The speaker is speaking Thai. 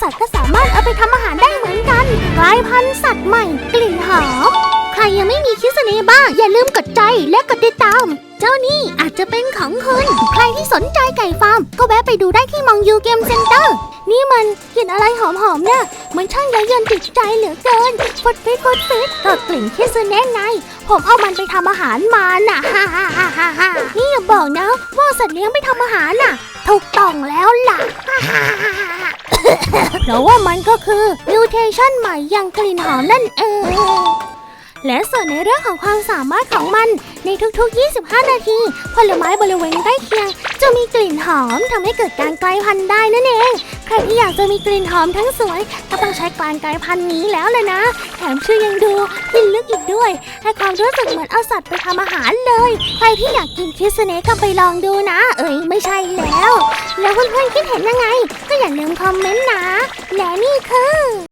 สัตว์ก็สามารถเอาไปทำอาหารได้เหมือนกัน กลายพันธุ์สัตว์ใหม่กลิ่นหอม ใครยังไม่มีคิสเนบ้างอย่าลืมกดใจและกดติดตาม เจ้านี่อาจจะเป็นของคุณ ใครที่สนใจไก่ฟาร์ม ก็แวะไปดูได้ที่มองยูเกมเซ็นเตอร์ นี่มันกลิ่นอะไรหอมๆเนี่ยมันช่างย้ายวนติดใจเหลือเกินฟดฟิตฟดฟิตก็กลิ่นคิสเน่ไงผมเอามันไปทำอาหารมาน่ะฮ่าฮ่าฮ่าฮ่านี่อย่าบอกนะว่าสัตว์เลี้ยงไปทำอาหารน่ะ ถูกต้องแล้วล่ะฮ่า เพราะว่ามันก็คือมิวเทชันใหม่อย่างกลิ่นหอมนั่นเอง และส่วนในเรื่องของความสามารถของมันในทุกๆ 25 นาที ผลไม้บริเวณใกล้เคียง จะมีกลิ่นหอมทำให้เกิดการกลายพันธุ์ได้นั่นเอง ใครที่อยากจะมีกลิ่นหอมทั้งสวย ก็ต้องใช้การกลายพันธุ์นี้แล้วเลยนะ แถมชื่อยังดูพินลึกอีกด้วยให้ความรู้สึกเหมือนเอาสัตว์ไปทำอาหารเลย ใครที่อยากกินคิสเนก็ไปลองดูนะ เอ้ยไม่ใช่แล้ว แล้วเพื่อนๆคิดเห็นยังไง ก็อย่าลืมคอมเมนต์นะ